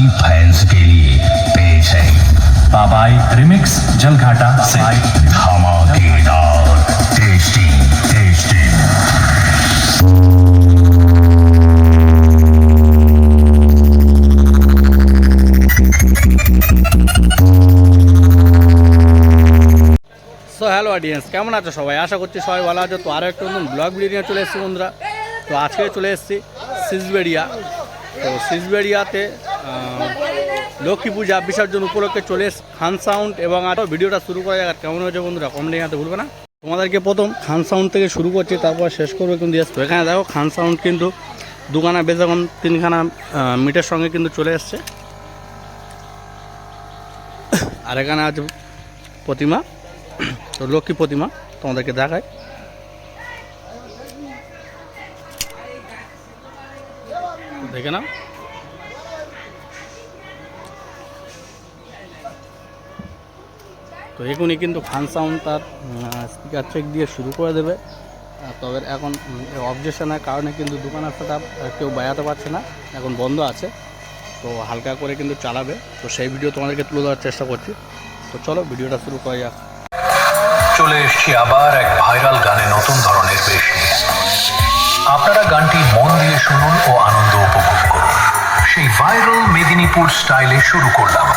ही fans के लिए पेश है बाबाई रिमिक्स जलघाटा से धमाकेदार tasty tasty so hello audience কেমন আছো সবাই? আশা করছি সবাই ভালো আছো। তো আরও একটা নতুন ব্লগ ভিডিও নিয়ে চলে এসেছি বন্ধুরা। তো আজকে চলে এসেছি সিজবেরিয়া তো সিজবেরিয়াতে লক্ষ্মী পূজা বিসর্জন উপলক্ষে চলে খান সাউন্ড এবং আরও ভিডিওটা শুরু করা যাক। কেমন হয়েছে বন্ধুরা? কমেন্টে জানাতে ভুলবে না। তোমাদেরকে প্রথম খান সাউন্ড থেকে শুরু করছি, তারপর শেষ করব কিন্তু এখানে দেখো খান সাউন্ড কিন্তু দুখানা এখন তিনখানা মিটের সঙ্গে কিন্তু চলে এসছে। আর এখানে আছে প্রতিমা, তো লক্ষ্মী প্রতিমা তোমাদেরকে দেখায়। দেখে নাও। তো এখনই কিন্তু ফান সাউন্ড তার স্পিকার চেক দিয়ে শুরু করে দেবে। তবে এখন অবজেকশনের কারণে কিন্তু দোকানের সেটা কেউ বাজাতে পারছে না। এখন বন্ধ আছে, তো হালকা করে কিন্তু চালাবে। তো সেই ভিডিও তোমাদেরকে তুলে দেওয়ার চেষ্টা করছি। তো চলো ভিডিওটা শুরু করা যাক। চলে এসছি আবার এক ভাইরাল গানে নতুন ধরনের বেশ আপনারা গানটি মন দিয়ে শুনুন ও আনন্দ উপভোগ করুন। সেই ভাইরাল মেদিনীপুর স্টাইলে শুরু করলাম।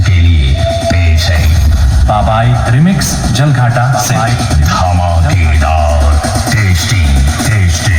के लिए पेश है। बाबाई रिमिक्स जलघाटा से। धमाकेदार टेस्टी टेस्टी।